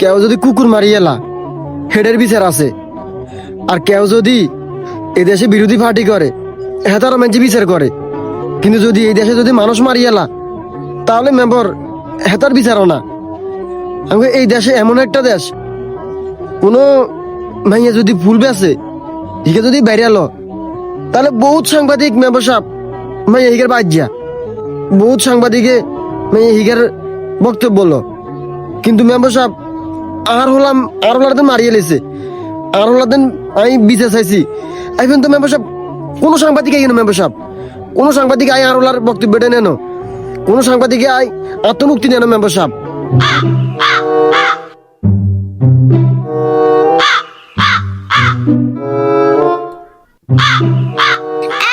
কেউ যদি কুকুর মারিয়ে এলা, হেডের বিচার আছে। আর কেউ যদি এই দেশে বিরোধী পার্টি করে হেতারও মেঞ্চে বিচার করে। কিন্তু যদি এই দেশে যদি মানুষ মারিয়ে এলা, তাহলে মেম্বর হেতার বিচারও না। আমি এই দেশে এমন একটা দেশ, কোনো মাইয়া যদি ভুল বেছে, হিকে যদি বাইরে এলো, তাহলে বহুত সাংবাদিক মেম্বার সাহেব মাইয়া হিকের বাজ্যা বহুত সাংবাদিকে মাইয়া হিকের বক্তব্য বলল। কিন্তু মেম্বার সাহেব আর হলাম আর হলার মারিয়ে লেছে। আর হলার আমি বিচার চাইছি। এখন তো মেম্বার সাহেব কোনো সাংবাদিক আই মেম্বার সাহেব কোনো সাংবাদিক আই আর হলার বক্তব্যটা নেন কোনো সাংবাদিকে আই আত্মমুক্তি নেন মেম্বার সাহেব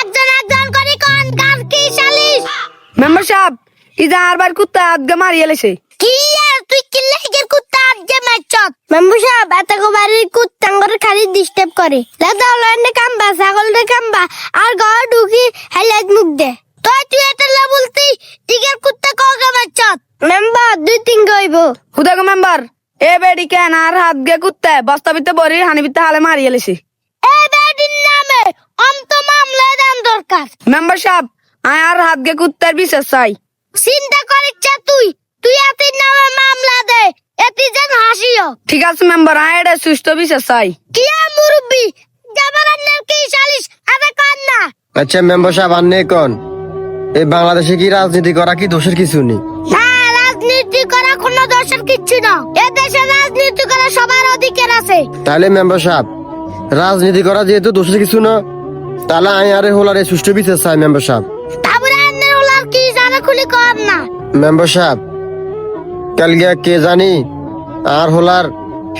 একজন একজন করে কোন কার কি সালিশ? মেম্বার সাহেব ইজা আরবার কুত্তা আজকে মারিয়ে লেছে কি আর তুই কি লেগের কুত্তা আজকে মারছত মেম্বু সাহেব এত বাড়ির কুত্তাঙ্গর খালি ডিস্টার্ব করে। দাদা হলান্ডে কাম্বা ছাগলরে কাম্বা আর ঘর ঢুকি হেলাজ মুখ দে। তুই তুই এত লা বলতি ইগের কুত্তা কগে মারছত মেম্বার দুই তিন গইব হুদাগো মেম্বার এ বেডি কেন আর হাত গে কুত্তা? বস্তা বিতে বরি হানি বিতে হালে মারিয়ে লেছে এ বেডির নামে অন্ত মামলা দেন দরকার। মেম্বার সাহেব আয় আর হাত গে কুত্তার বিশেষ চাই। চিন্তা করিচ্ছা তুই তুই এতির নামে মামলা দে এতি যেন ঠিক আছে মেম্বার আয় এটা সুস্থ বিশেষ চাই কি মুরব্বি? জামারান্নের কি? সালিশ আরে কান না? আচ্ছা মেম্বার সাহেব আন্নে কোন? এই বাংলাদেশে কি রাজনীতি করা কি দোষের কিছু নেই? না রাজনীতি করা কোনো দোষের কিচ্ছু না। এ দেশে রাজনীতি করা সবার অধিকার আছে। তাহলে মেম্বার সাহেব রাজনীতি করা যেহেতু দোষের কিছু না তাহলে আই আরে হোলারে সুষ্ঠু বিচার চাই মেম্বার সাহেব। তারপরে আন্নের ওলার কি জানা খুলি কর না। মেম্বার সাহেব কালকে কে জানি আর হোলার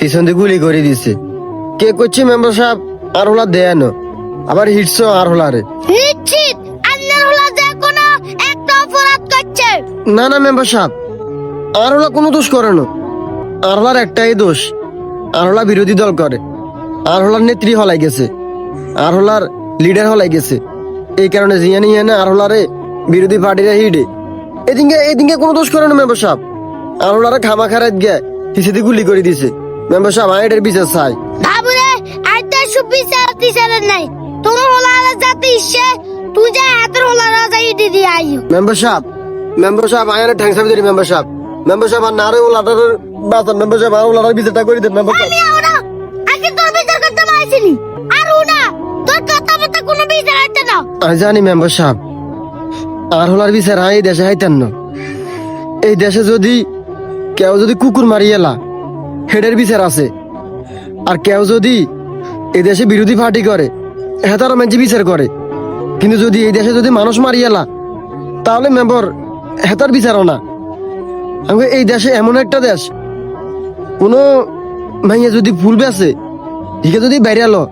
পিছন দিয়ে গুলি করে দিছে। কে করছে মেম্বার সাহেব? আর হোলা দেয় আবার হিটছ আর হোলারে। নিশ্চিত আন্নের ওলা যে কোনো একটা অপরাধ করছে। না না মেম্বার সাহেব। আর হোলা কোনো দোষ করে না। আর হোলার একটাই দোষ। আর হোলা বিরোধী দল করে। আর হোলার নেত্রী হলাই গেছে। আর হোলার লিডার হলাই গেছে। এই কারণে জিয়ানি ইয়ানে আর হোলারে বিরোধী পার্টিরা হিডে এদিকে এদিকে কোনো দোষ করে না মেম্বার সাহেব। আর হোলারে খামা খারাত গে হিসেদি গুলি করে দিছে। মেম্বার সাহেব আমি এটার বিচার চাই। তারপরে আইতে সুবিচার টিচারের নাই। তোর ওলার যাতে ইচ্ছে তুই যা হাতের ওলার যাই দিদি আইও মেম্বার সাহেব মেম্বার সাহেব আয়ারে ঠ্যাংস আমি দিই মেম্বার সাহেব। মেম্বার সাহেব আর নারে ওলাটার বাতার মেম্বার সাহেব আর ওলাটার বিচারটা করে দেন মেম্বার সাহেব। আমি ওরা আগে তোর বিচার করতে আর উনা তোর কথা মতো কোনো বিচার হইতে না। আমি জানি মেম্বার সাহেব। আর হলার বিচার এই দেশে হাইতেন না। এই দেশে যদি কেউ যদি কুকুর মারিয়ে এলা, হেডের বিচার আছে। আর কেউ যদি এই দেশে বিরোধী পার্টি করে হেতারও মেঞ্চে বিচার করে। কিন্তু যদি এই দেশে যদি মানুষ মারিয়ে এলা, তাহলে মেম্বর হেতার বিচারও না। আমি এই দেশে এমন একটা দেশ, কোনো মাইয়া যদি ভুল বেছে, হিকে যদি বাইরে এলো,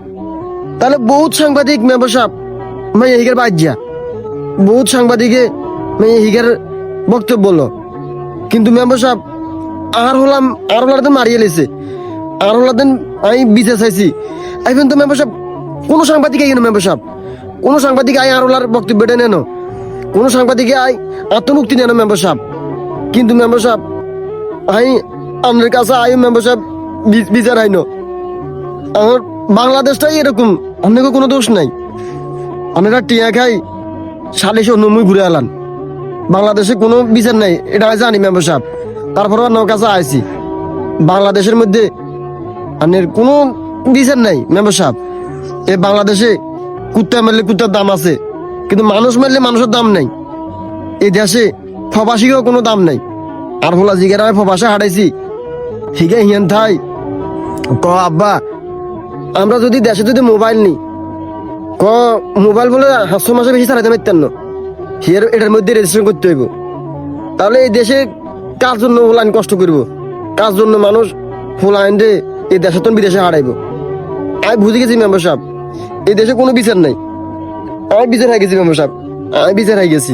তাহলে বহুত সাংবাদিক মেম্বার সাহেব মাইয়া হিকের বাজ্যা বহুত সাংবাদিকে মাইয়া হিকের বক্তব্য বলল। কিন্তু মেম্বার সাহেব আর হলাম, আর হলার মারিয়ে লেছে আর হলার আমি বিচার চাইছি। এখন তো মেম্বার সাহেব কোনো সাংবাদিক আই মেম্বার সাহেব কোনো সাংবাদিক আই আর হলার বক্তব্যটা নেন কোনো সাংবাদিকে আই আত্মমুক্তি নেন মেম্বার সাহেব কিন্তু মেম্বার সাহেব আমি আপনার কাছে আই মেম্বার সাহেব বিচার আইন আমার বাংলাদেশটাই এরকম আপনাকে কোনো দোষ নাই। আপনারা টিয়া খাই, সালিশ অন্যময় ঘুরে এলান বাংলাদেশে কোনো বিচার নাই, এটা জানি মেম্বার সাহেব তারপর আমার কাছে আইছি। বাংলাদেশের মধ্যে আপনার কোনো বিচার নাই, মেম্বার সাহেব। এ বাংলাদেশে কুত্তা মারলে কুত্তার দাম আছে, কিন্তু মানুষ মারলে মানুষের দাম নাই। এই দেশে প্রবাসীরও কোনো দাম নাই। আর হলা জিগের আমি প্রবাসে হারাইছি। হিগে হিয়ান থাই। ক, আব্বা, আমরা যদি দেশে যদি মোবাইল নিই ক, মোবাইল বলে হাসশো মাসে বেশি চালাতে পারতেন না। হিয়ার, এটার মধ্যে রেজিস্ট্রেশন করতে হইব। তাহলে এই দেশে কার জন্য ফুলাইন কষ্ট করব? কার জন্য মানুষ ফুলাইন রে এই দেশে তো বিদেশে হারাইব? আমি বুঝে গেছি, মেম্বার সাহেব। এই দেশে কোনো বিচার নাই। আমি বিচার হয়ে গেছি, মেম্বার সাহেব। আমি বিচার হয়ে গেছি।